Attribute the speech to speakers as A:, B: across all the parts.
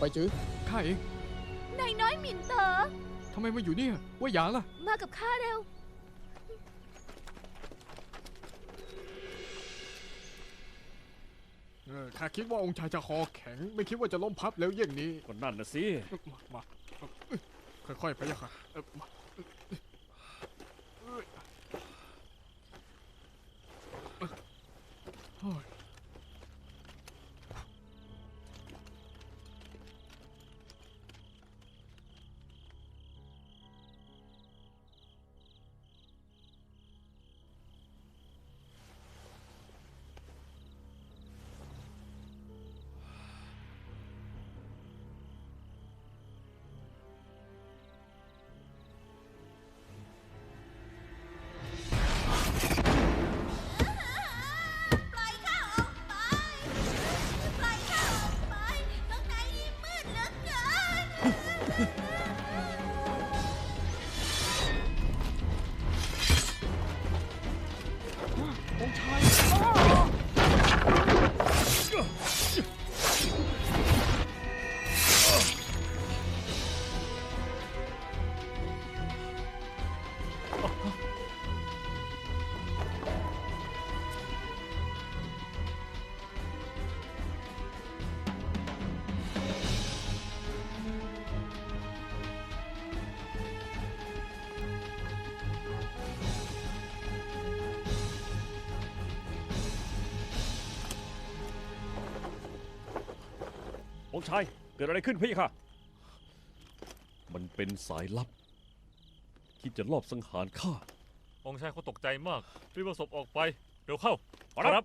A: ไปจื้อ
B: ข้าเอง
C: นายน้อยหมินเต๋อ
B: ทำไมมาอยู่เนี่ยว่าหยางล่ะ
C: มากับข้าเร็ว
A: เออข้าคิดว่าองค์ชายจะคอแข็ง ไม่คิดว่าจะล้มพับแล้วเยี่ยงนี้
D: ก็นั่นนะสิ
A: มามาค่อยๆ ไปยะค่ะเออมา อ
C: ง
D: องค์ชาย เกิดอะไรขึ้นพี่ค่ะ มันเป็นสายลับ คิดจะลอบสังหารข้า
E: องค์ชายเขาตกใจมากรีบเอาศพออกไป เร็วเข้า
D: ครับ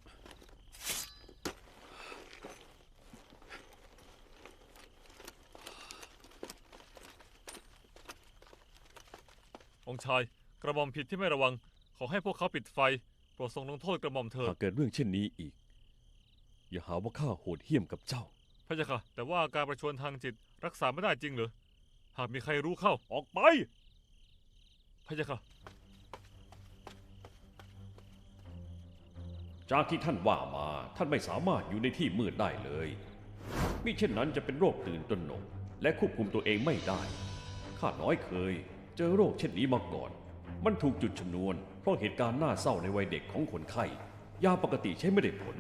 E: องค์ชายกระหม่อมผิดที่ไม่ระวัง ขอให้พวกเขาปิดไฟโปรดทรงลงโทษกระหม่อมเถิ
D: หา
E: ด
D: กเกิดเรื่องเช่นนี้อีก อย่าหาว่าข้าโหดเหี้ยมกับเจ้า
E: พระเจ้าค่ะ แต่ว่าการประชวรทางจิตรักษาไม่ได้จริงเหรือ หากมีใครรู้เข้า
D: ออกไป
E: พระเจ้าค่ะ
D: จากที่ท่านว่ามาท่านไม่สามารถอยู่ในที่มืดได้เลยมิเช่นนั้นจะเป็นโรคตื่นตระหนกและควบคุมตัวเองไม่ได้ ข้าน้อยเคย เจอโรคเช่นนี้มาก่อน มันถูกจุดชนวน เพราะเหตุการณ์น่าเศร้าในวัยเด็กของคนไข้ ยาปกติใช้ไม่ได้ผล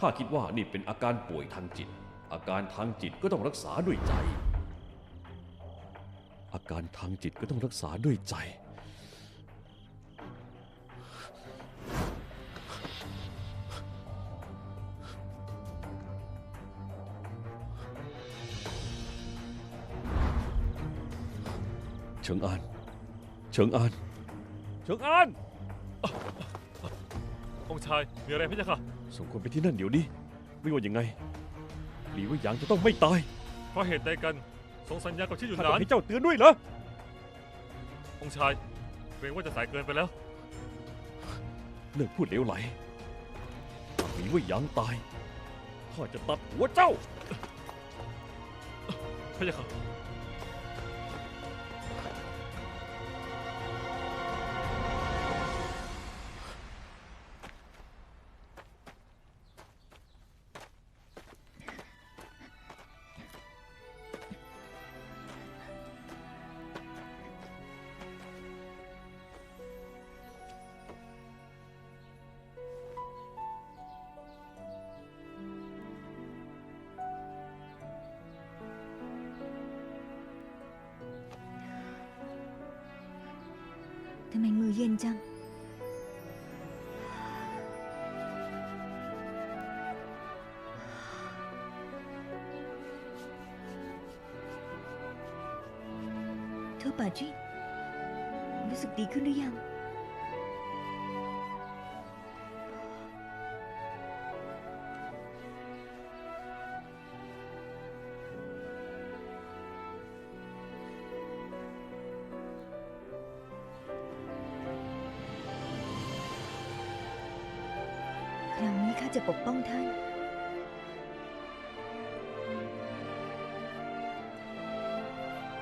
D: ข้าคิดว่านี่เป็นอาการป่วยทางจิต อาการทางจิตก็ต้องรักษาด้วยใจ อาการทางจิตก็ต้องรักษาด้วยใจ เฉิงอาน เฉิงอาน เฉิงอาน
E: องค์ชายมีอะไรพระเจ้าค่ะ
D: ส่งคนไปที่นั่นเดี๋ยวนี้ ไม่ว่ายังไง หลีว่าหยางจะต้องไม่ตาย
E: เพราะเหตุใดกันทรงสัญญากับชื่อหยุน
D: ข้า
E: ห
D: ต้
E: นา
D: อง
E: น
D: ให้เจ้าเตือนด้วยเหรอ
E: องค์ชายเกรงว่าจะสายเกินไปแล้ว
D: เลิกพูดเหลวไหลหากหลีว่าหยางตายข้าจะตัดหัวเจ้า
E: พระเจ้าค่ะ
F: ทำไมมือเย็นจัง เธอป่าจินรู้สึกดีขึ้นหรือยัง คราวนี้ข้าจะปกป้องท่าน